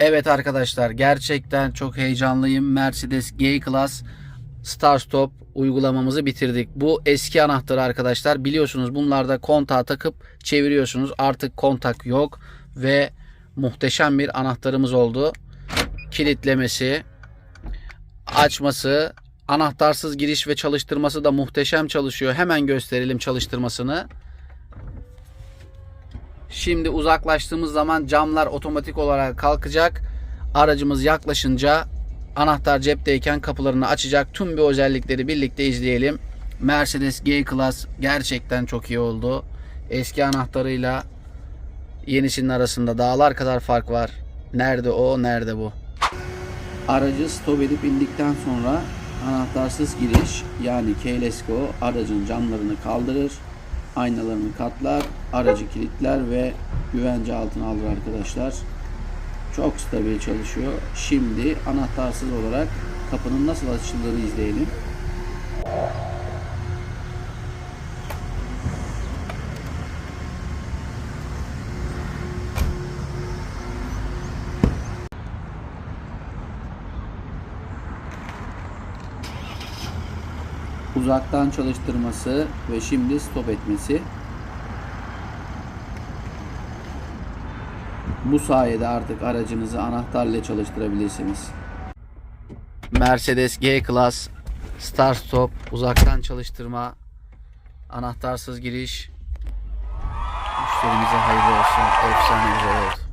Evet arkadaşlar gerçekten çok heyecanlıyım. Mercedes G-Class Start Stop uygulamamızı bitirdik. Bu eski anahtarı arkadaşlar. Biliyorsunuz bunlarda kontağı takıp çeviriyorsunuz. Artık kontak yok ve muhteşem bir anahtarımız oldu. Kilitlemesi, açması, anahtarsız giriş ve çalıştırması da muhteşem çalışıyor. Hemen gösterelim çalıştırmasını. Şimdi uzaklaştığımız zaman camlar otomatik olarak kalkacak. Aracımız yaklaşınca anahtar cepteyken kapılarını açacak. Tüm bir özellikleri birlikte izleyelim. Mercedes G-Class gerçekten çok iyi oldu. Eski anahtarıyla yenisinin arasında dağlar kadar fark var. Nerede o, nerede bu? Aracı stop edip indikten sonra anahtarsız giriş yani keyless go aracın camlarını kaldırır, aynalarını katlar, aracı kilitler ve güvence altına alır arkadaşlar. Çok stabil çalışıyor. Şimdi anahtarsız olarak kapının nasıl açıldığını izleyelim. Uzaktan çalıştırması ve şimdi stop etmesi. Bu sayede artık aracınızı anahtarla çalıştırabilirsiniz. Mercedes G-Class Start Stop uzaktan çalıştırma anahtarsız giriş müşterimize hayırlı olsun efsane güzel oldu.